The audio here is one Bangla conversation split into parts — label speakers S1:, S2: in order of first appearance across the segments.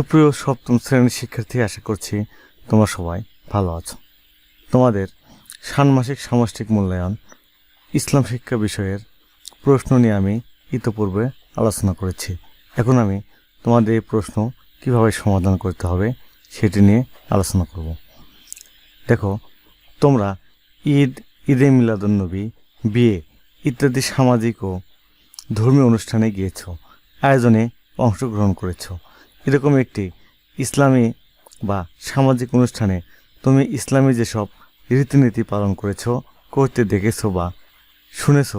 S1: সুপ্রিয় সপ্তম শ্রেণির শিক্ষার্থী, আশা করছি তোমরা সবাই ভালো আছো। তোমাদের ষান্মাসিক সামষ্টিক মূল্যায়ন ইসলাম শিক্ষা বিষয়ের প্রশ্ন নিয়ে আমি ইতোপূর্বে আলোচনা করেছি। এখন আমি তোমাদের এই প্রশ্ন কীভাবে সমাধান করতে হবে সেটি নিয়ে আলোচনা করব। দেখো, তোমরা ঈদ, ঈদে মিলাদুন্নবী বিয়ে ইত্যাদি সামাজিক ও ধর্মীয় অনুষ্ঠানে গিয়েছ, আয়োজনে অংশগ্রহণ করেছ। এরকম একটি ইসলামী বা সামাজিক অনুষ্ঠানে তুমি ইসলামী যেসব রীতিনীতি পালন করেছ, করতে দেখেছ বা শুনেছ,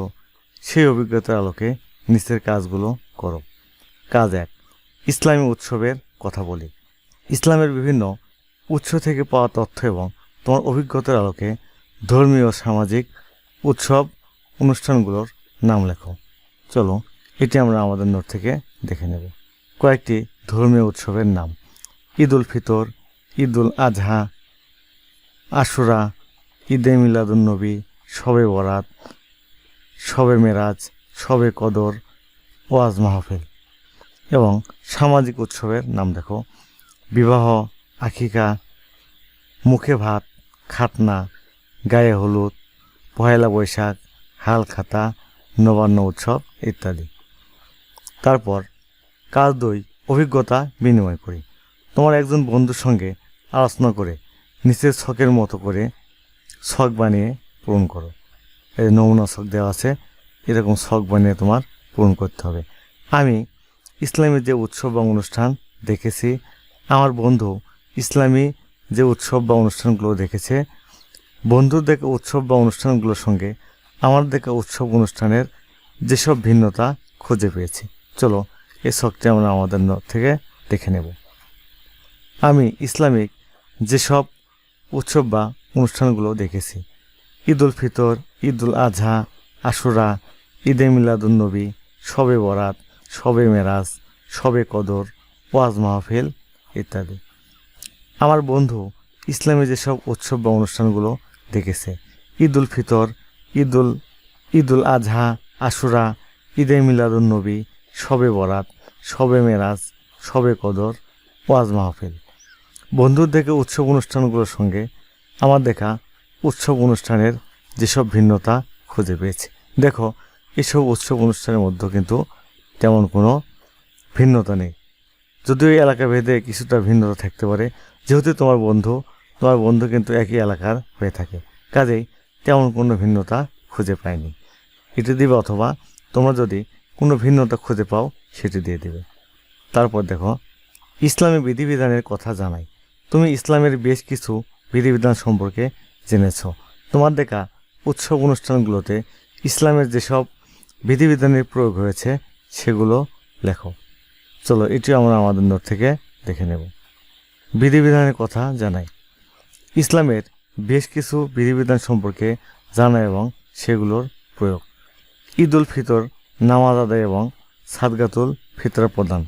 S1: সেই অভিজ্ঞতার আলোকে নিচের কাজগুলো করো। কাজ এক, ইসলামী উৎসবের কথা বলি। ইসলামের বিভিন্ন উৎস থেকে পাওয়া তথ্য এবং তোমার অভিজ্ঞতার আলোকে ধর্মীয় সামাজিক উৎসব অনুষ্ঠানগুলোর নাম লেখো। চলো, এটি আমরা আমাদের নোট থেকে দেখে নেব। কয়েকটি ধর্মীয় উৎসবের নাম। ঈদ উল ফিতর ঈদ উল আজহা আশুরা, ঈদে মিলাদুন্নবী শবে বরাত শবে মেরাজ শবে কদর, ওয়াজ মাহফিল এবং সামাজিক উৎসবের নাম দেখো। বিবাহ, আখিকা, মুখে ভাত, খাতনা, গায়ে হলুদ, পহেলা বৈশাখ, হাল খাতা, নবান্ন উৎসব ইত্যাদি। তারপর কাজ দুই অভিজ্ঞতা বিনিময় করি। তোমার একজন বন্ধুর সঙ্গে আলোচনা করে, নিচের ছকের মতো করে ছক বানিয়ে পূরণ করো। এই নমুনা ছক দেওয়া আছে, এরকম ছক বানিয়ে তোমার পূরণ করতে হবে। আমি ইসলামী যে উৎসব বা অনুষ্ঠান দেখেছি, আমার বন্ধু ইসলামী যে উৎসব বা অনুষ্ঠানগুলো দেখেছে, বন্ধুর দেখা উৎসব বা অনুষ্ঠানগুলোর সঙ্গে আমার দেখা উৎসব অনুষ্ঠানের যেসব ভিন্নতা খুঁজে পেয়েছি। চলো এই শখটি আমরা আমাদের থেকে দেখে নেব। আমি ইসলামিক যেসব উৎসব বা অনুষ্ঠানগুলো দেখেছি ঈদ উল ফিতর ঈদ উল আজহা আশুরা, ঈদে মিলাদুন্নবী শবে বরাত শবে মেরাজ শবে কদর, ওয়াজ মাহফিল ইত্যাদি। আমার বন্ধু ইসলামী যেসব উৎসব বা অনুষ্ঠানগুলো দেখেছে ঈদ উল ফিতর ঈদ উল ঈদ উল আজহা আশুরা, ঈদে মিলাদুন্নবী শবে বরাত শবে মেরাজ শবে কদর ওয়াজ মাহফিল। বন্ধুর দেখে উৎসব অনুষ্ঠানগুলোর সঙ্গে আমার দেখা উৎসব অনুষ্ঠানের যেসব ভিন্নতা খুঁজে পেয়েছে। দেখো, এসব উৎসব অনুষ্ঠানের মধ্যে কিন্তু তেমন কোনো ভিন্নতা নেই। যদিও এই এলাকা ভেদে কিছুটা ভিন্নতা থাকতে পারে, যেহেতু তোমার বন্ধু তোমার বন্ধু কিন্তু একই এলাকার হয়ে থাকে। কাজেই তেমন কোনো ভিন্নতা খুঁজে পায়নি এটি দিবে অথবা তোমরা যদি কোনো ভিন্নতা খুঁজে পাও, সেটি দিয়ে দেবে। তারপর দেখো, ইসলামী বিধিবিধানের কথা জানাই। তুমি ইসলামের বেশ কিছু বিধিবিধান সম্পর্কে জেনেছ। তোমার দেখা উৎসব অনুষ্ঠানগুলোতে ইসলামের যেসব বিধিবিধানের প্রয়োগ হয়েছে, সেগুলো লেখো। চলো, এটি আমরা আমাদের নোট থেকে দেখে নেব। বিধিবিধানের কথা জানাই। ইসলামের বেশ কিছু বিধিবিধান সম্পর্কে জানা এবং সেগুলোর প্রয়োগ। ঈদ উল ফিতর নামাজ আদায় এবং সাদগাতুল ফিতরা প্রদান।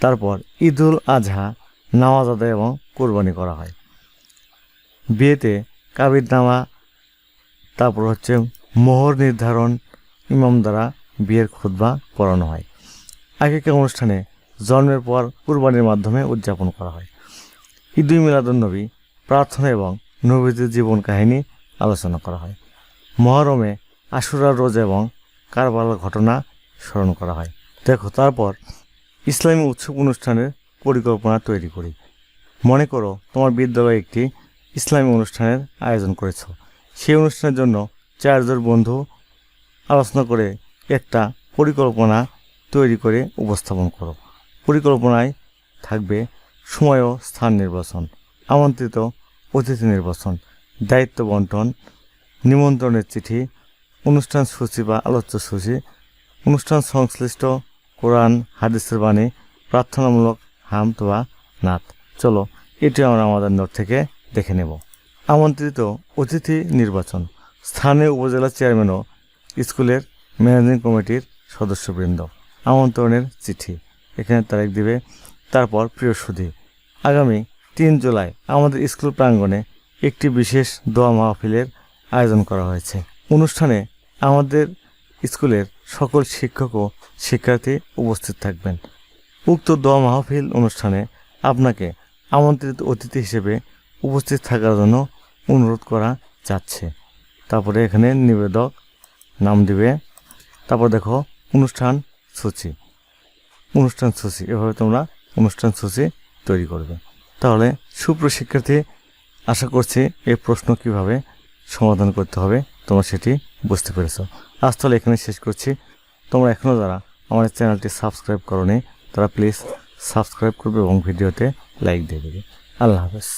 S1: তারপর ঈদুল আজহা নামাজ আদায় এবং কোরবানি করা হয়। বিয়েতে কাবির নামা, তারপর হচ্ছে মোহর নির্ধারণ, ইমাম দ্বারা বিয়ের খুতবা পড়ানো হয়। আগেকার অনুষ্ঠানে জন্মের পর কুরবানির মাধ্যমে উদযাপন করা হয়। ঈদুল মিলাদুন্নবী প্রার্থনা এবং নবীদের জীবন কাহিনী আলোচনা করা হয়। মহরমে আশুরার রোজ এবং কারবালার ঘটনা স্মরণ করা হয়। দেখো, তারপর ইসলামী উৎসব অনুষ্ঠানের পরিকল্পনা তৈরি করি। মনে করো, তোমার বিদ্যালয়ে একটি ইসলামী অনুষ্ঠানের আয়োজন করেছ। সেই অনুষ্ঠানের জন্য চারজন বন্ধু আলোচনা করে একটা পরিকল্পনা তৈরি করে উপস্থাপন করো। পরিকল্পনায় থাকবে সময় ও স্থান নির্বাচন, আমন্ত্রিত অতিথি নির্বাচন, দায়িত্ব বন্টন, নিমন্ত্রণের চিঠি অনুষ্ঠান সূচি বা আলোচ্য সূচি, অনুষ্ঠান সংশ্লিষ্ট কোরআন, হাদিসের বাণী, প্রার্থনামূলক হামত বা নাত। চলো, এটি আমরা আমাদের নোট থেকে দেখে নেব। আমন্ত্রিত অতিথি নির্বাচন। স্থানীয় উপজেলা চেয়ারম্যান ও স্কুলের ম্যানেজিং কমিটির সদস্যবৃন্দ। আমন্ত্রণের চিঠি। এখানে তারিখ দিবে, তারপর প্রিয় সুধী। আগামী তিন জুলাই আমাদের স্কুল প্রাঙ্গণে একটি বিশেষ দোয়া মাহফিলের আয়োজন করা হয়েছে। অনুষ্ঠানে আমাদের স্কুলের সকল শিক্ষক ও শিক্ষার্থী উপস্থিত থাকবেন। উক্ত দোয়া মাহফিল অনুষ্ঠানে আপনাকে আমন্ত্রিত অতিথি হিসেবে উপস্থিত থাকার জন্য অনুরোধ করা যাচ্ছে। তারপরে এখানে নিবেদক নাম দিবে। তারপর দেখো, অনুষ্ঠান সূচি। অনুষ্ঠান সূচি, এভাবে তোমরা অনুষ্ঠান সূচি তৈরি করবে। তাহলে সুপ্রশিক্ষার্থী, আশা করছি এই প্রশ্ন কীভাবে সমাধান করতে হবে, তোমরা সেটি বুঝতে পেরেছ। আজ তাহলে এখানে শেষ করছি। তোমরা এখনও যারা আমাদের চ্যানেলটি সাবস্ক্রাইব করো তারা প্লিজ সাবস্ক্রাইব করবে এবং ভিডিওতে লাইক দিয়ে দেবে। আল্লাহ হাফেজ।